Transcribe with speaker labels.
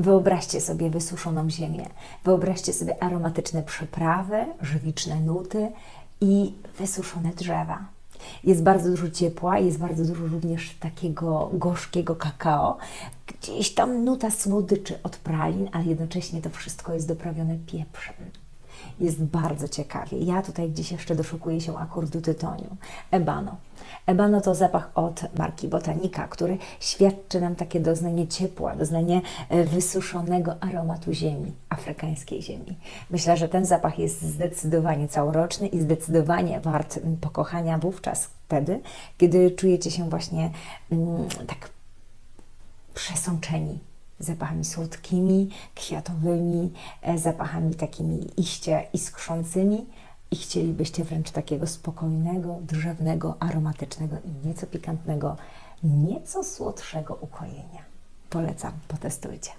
Speaker 1: Wyobraźcie sobie wysuszoną ziemię, wyobraźcie sobie aromatyczne przyprawy, żywiczne nuty i wysuszone drzewa. Jest bardzo dużo ciepła, jest bardzo dużo również takiego gorzkiego kakao. Gdzieś tam nuta słodyczy od pralin, ale jednocześnie to wszystko jest doprawione pieprzem. Jest bardzo ciekawie. Ja tutaj gdzieś jeszcze doszukuję się akordu tytoniu. Ebano. Ebano to zapach od marki Botanika, który świadczy nam takie doznanie ciepła, doznanie e, wysuszonego aromatu ziemi, afrykańskiej ziemi. Myślę, że ten zapach jest zdecydowanie całoroczny i zdecydowanie wart pokochania wówczas wtedy, kiedy czujecie się właśnie mm, tak przesączeni zapachami słodkimi, kwiatowymi, e, zapachami takimi iście iskrzącymi i chcielibyście wręcz takiego spokojnego, drzewnego, aromatycznego i nieco pikantnego, nieco słodszego ukojenia. Polecam, potestujcie.